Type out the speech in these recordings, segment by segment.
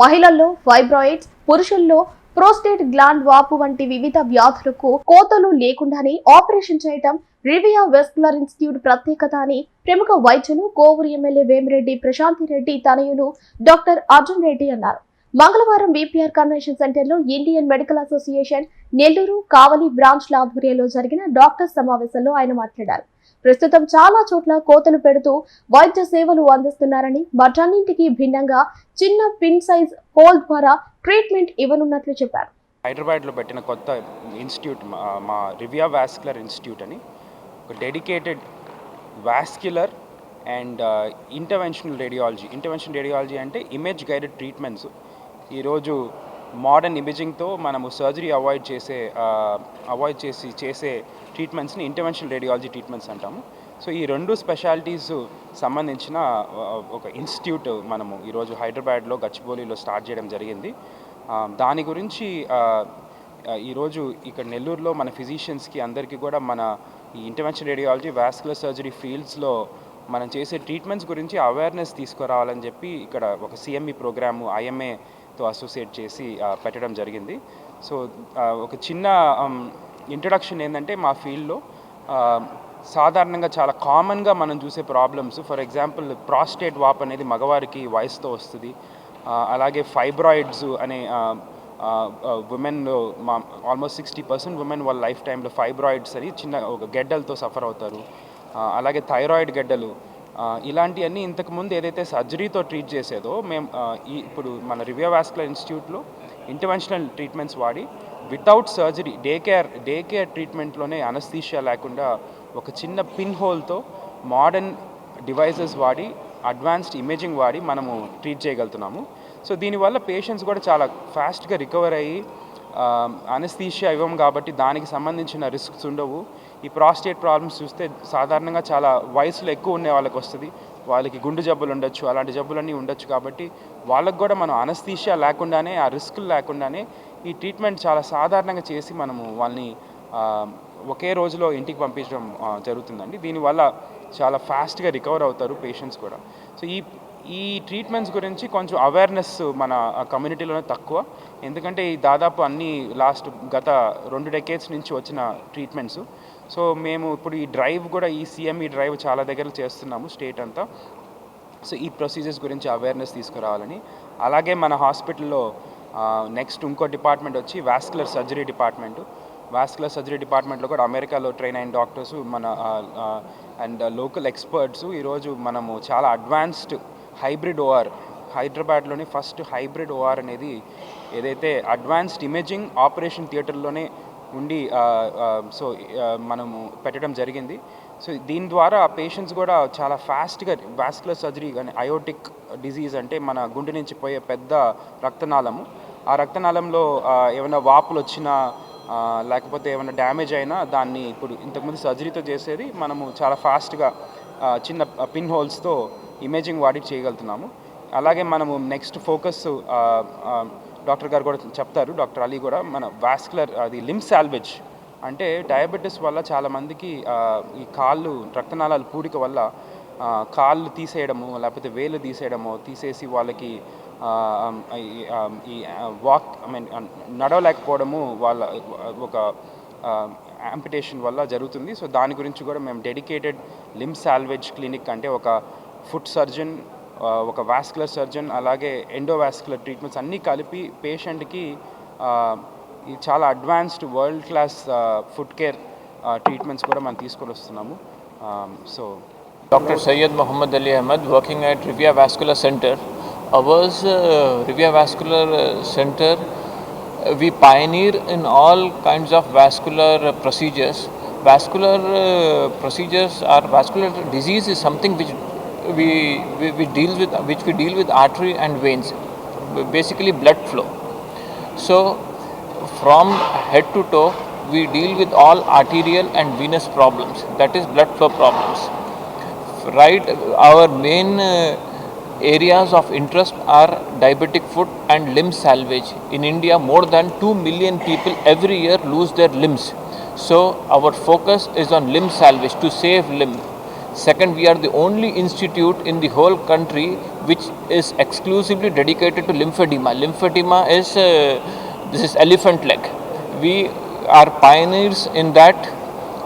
మహిళల్లో ఫైబ్రాయిడ్స్ పురుషుల్లో prostate gland వాపు వంటి వివిధ వ్యాధులకు కోతలు లేకుండానే ఆపరేషన్ చేయటం రివియా వెస్కులర్ ఇన్స్టిట్యూట్ ప్రత్యేకత అని ప్రముఖ వైద్యులు కోవూరు ఎమ్మెల్యే వేమిరెడ్డి ప్రశాంతి రెడ్డి తనయులు డాక్టర్ అర్జున్ రెడ్డి అన్నారు. మంగళవారం బీపీఆర్ కన్వెన్షన్ సెంటర్లో Indian medical association Nellore Kavali బ్రాంచ్ల ఆధ్వర్యంలో జరిగిన డాక్టర్స్ సమావేశంలో ఆయన మాట్లాడారు. ప్రస్తుతం చాలా చోట్ల కోతలు పెడుతూ వైద్య సేవలు అందిస్తున్నారని వాటన్నింటికి భిన్నంగా చిన్న పిన్ సైజ్ హోల్ ద్వారా ట్రీట్మెంట్ ఇవ్వనున్నట్లు చెప్పారు. హైదరాబాద్లో పెట్టిన కొత్త ఇన్స్టిట్యూట్ మా- మా రివియా వాస్కులర్ ఇన్స్టిట్యూట్ అని ఒక dedicated vascular and interventional radiology. Intervention radiology అంటే ఇమేజ్ గైడెడ్ ట్రీట్మెంట్స్. ఈరోజు మోడర్న్ ఇమేజింగ్తో మనము సర్జరీ అవాయిడ్ చేసే అవాయిడ్ చేసి చేసే ట్రీట్మెంట్స్ని ఇంటర్వెన్షన్ రేడియాలజీ ట్రీట్మెంట్స్ అంటాము. సో ఈ రెండు స్పెషాలిటీస్ సంబంధించిన ఒక ఇన్స్టిట్యూట్ మనము ఈరోజు హైదరాబాద్లో గచ్చిబౌలిలో స్టార్ట్ చేయడం జరిగింది. దాని గురించి ఈరోజు ఇక్కడ నెల్లూరులో మన ఫిజిషియన్స్కి అందరికీ కూడా మన ఈ ఇంటర్వెన్షన్ రేడియాలజీ వాస్కులర్ సర్జరీ ఫీల్డ్స్లో మనం చేసే ట్రీట్మెంట్స్ గురించి అవేర్నెస్ తీసుకురావాలని చెప్పి ఇక్కడ ఒక సిఎంఈ ప్రోగ్రాము ఐఎంఏ తో అసోసియేట్ చేసి పెట్టడం జరిగింది. సో ఒక చిన్న ఇంట్రడక్షన్ ఏంటంటే మా ఫీల్డ్లో సాధారణంగా చాలా కామన్గా మనం చూసే ప్రాబ్లమ్స్ ఫర్ ఎగ్జాంపుల్ ప్రాస్టేట్ వాప్ అనేది మగవారికి వయసుతో వస్తుంది. అలాగే ఫైబ్రాయిడ్స్ అనే ఉమెన్లో మా ఆల్మోస్ట్ సిక్స్టీ పర్సెంట్ ఉమెన్ వాళ్ళ లైఫ్ టైంలో ఫైబ్రాయిడ్స్ అని చిన్న ఒక గెడ్డలతో సఫర్ అవుతారు. అలాగే థైరాయిడ్ గెడ్డలు. ఇలాంటివన్నీ ఇంతకుముందు ఏదైతే సర్జరీతో ట్రీట్ చేసేదో మేము ఈ ఇప్పుడు మన రివ్యూ వాస్కులర్ ఇన్స్టిట్యూట్లో ఇంటర్వెన్షనల్ ట్రీట్మెంట్స్ వాడి without surgery day care day care ట్రీట్మెంట్లోనే anaesthesia లేకుండా ఒక చిన్న పిన్ హోల్తో మోడర్న్ డివైజెస్ వాడి అడ్వాన్స్డ్ ఇమేజింగ్ వాడి మనము ట్రీట్ చేయగలుగుతున్నాము. సో దీనివల్ల పేషెంట్స్ కూడా చాలా ఫాస్ట్గా రికవర్ అయ్యి అనస్థీషియా ఇవ్వం కాబట్టి దానికి సంబంధించిన రిస్క్స్ ఉండవు. ఈ ప్రాస్టేట్ ప్రాబ్లమ్స్ చూస్తే సాధారణంగా చాలా వయసులో ఎక్కువ ఉండే వాళ్ళకి వస్తుంది. వాళ్ళకి గుండు జబ్బులు ఉండొచ్చు అలాంటి జబ్బులన్నీ ఉండొచ్చు కాబట్టి వాళ్ళకు కూడా మనం అనస్థీషియా లేకుండానే ఆ రిస్కులు లేకుండానే ఈ ట్రీట్మెంట్ చాలా సాధారణంగా చేసి మనము వాళ్ళని ఒకే రోజులో ఇంటికి పంపించడం జరుగుతుందండి. దీనివల్ల చాలా ఫాస్ట్గా రికవర్ అవుతారు పేషెంట్స్ కూడా. సో ఈ ఈ ట్రీట్మెంట్స్ గురించి కొంచెం అవేర్నెస్ మన కమ్యూనిటీలోనే తక్కువ. ఎందుకంటే ఈ దాదాపు అన్ని లాస్ట్ గత రెండు డెకేట్స్ నుంచి వచ్చిన ట్రీట్మెంట్స్ సో మేము ఇప్పుడు ఈ డ్రైవ్ కూడా ఈ సిఎంఈ డ్రైవ్ చాలా దగ్గర చేస్తున్నాము స్టేట్ అంతా. సో ఈ ప్రొసీజర్స్ గురించి అవేర్నెస్ తీసుకురావాలని. అలాగే మన హాస్పిటల్లో నెక్స్ట్ ఇంకో డిపార్ట్మెంట్ వచ్చి vascular surgery department vascular surgery డిపార్ట్మెంట్లో కూడా అమెరికాలో ట్రైన్ అయిన డాక్టర్స్ మన అండ్ లోకల్ ఎక్స్పర్ట్స్ ఈరోజు మనము చాలా అడ్వాన్స్డ్ హైబ్రిడ్ ఓఆర్ హైదరాబాద్లోని ఫస్ట్ హైబ్రిడ్ ఓఆర్ అనేది ఏదైతే అడ్వాన్స్డ్ ఇమేజింగ్ ఆపరేషన్ థియేటర్లోనే ఉండి సో మనము పెట్టడం జరిగింది. సో దీని ద్వారా పేషెంట్స్ కూడా చాలా ఫాస్ట్గా వాస్కులర్ సర్జరీ కానీ అయోటిక్ డిజీజ్ అంటే మన గుండె నుంచి పోయే పెద్ద రక్తనాళము. ఆ రక్తనాళంలో ఏమైనా వాపులు వచ్చినా లేకపోతే ఏమైనా డ్యామేజ్ అయినా దాన్ని ఇప్పుడు ఇంతకుముందు సర్జరీతో చేసేది మనము చాలా ఫాస్ట్గా చిన్న పిన్ హోల్స్తో ఇమేజింగ్ వాడి చేయగలుగుతున్నాము. అలాగే మనము నెక్స్ట్ ఫోకస్ డాక్టర్ గారు కూడా చెప్తారు డాక్టర్ అలీ కూడా మన వాస్కులర్ అది లిమ్ సాల్వేజ్ అంటే డయాబెటీస్ వల్ల చాలామందికి ఈ కాళ్ళు రక్తనాళాలు పూడిక వల్ల కాళ్ళు తీసేయడము లేకపోతే వేలు తీసేయడము తీసేసి వాళ్ళకి ఈ- ఈ వాక్ ఐ మీన్ నడవలేకపోవడము వాళ్ళ ఒక యాంపిటేషన్ వల్ల జరుగుతుంది. సో దాని గురించి కూడా మేము డెడికేటెడ్ లిమ్ సాల్వేజ్ క్లినిక్ అంటే ఒక ఫుట్ సర్జన్ ఒక వాస్కులర్ సర్జన్ అలాగే ఎండోవాస్కులర్ ట్రీట్మెంట్స్ అన్నీ కలిపి పేషెంట్కి చాలా advanced world class foot care treatments కూడా మనం తీసుకొని వస్తున్నాము. So doctor Syed Mohammed Ali Ahmed working at Revia vascular centre. Ours Revia vascular centre we pioneer in all kinds of vascular procedures. Vascular procedures or vascular disease is something which we, we, we deal with which we deal with artery and veins, basically blood flow. So, from head to toe, we deal with all arterial and venous problems, that is, blood flow problems. Right, our main uh, areas of interest are diabetic foot and limb salvage. In India, more than 2 million people every year lose their limbs. So, our focus is on limb salvage to save limb. Second, we are the only institute in the whole country which is exclusively dedicated to lymphedema. Lymphedema is uh, this is elephant leg. We are pioneers in that.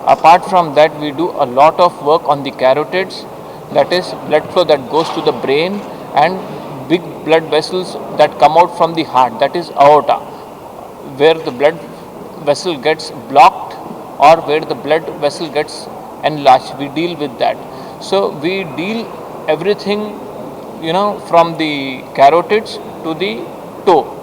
Apart from that, we do a lot of work on the carotids, that is blood flow that goes to the brain, and big blood vessels that come out from the heart, that is aorta, where the blood vessel gets blocked or where the blood vessel gets enlarged. We deal with that. So we deal everything, you know, from the carotids to the toe.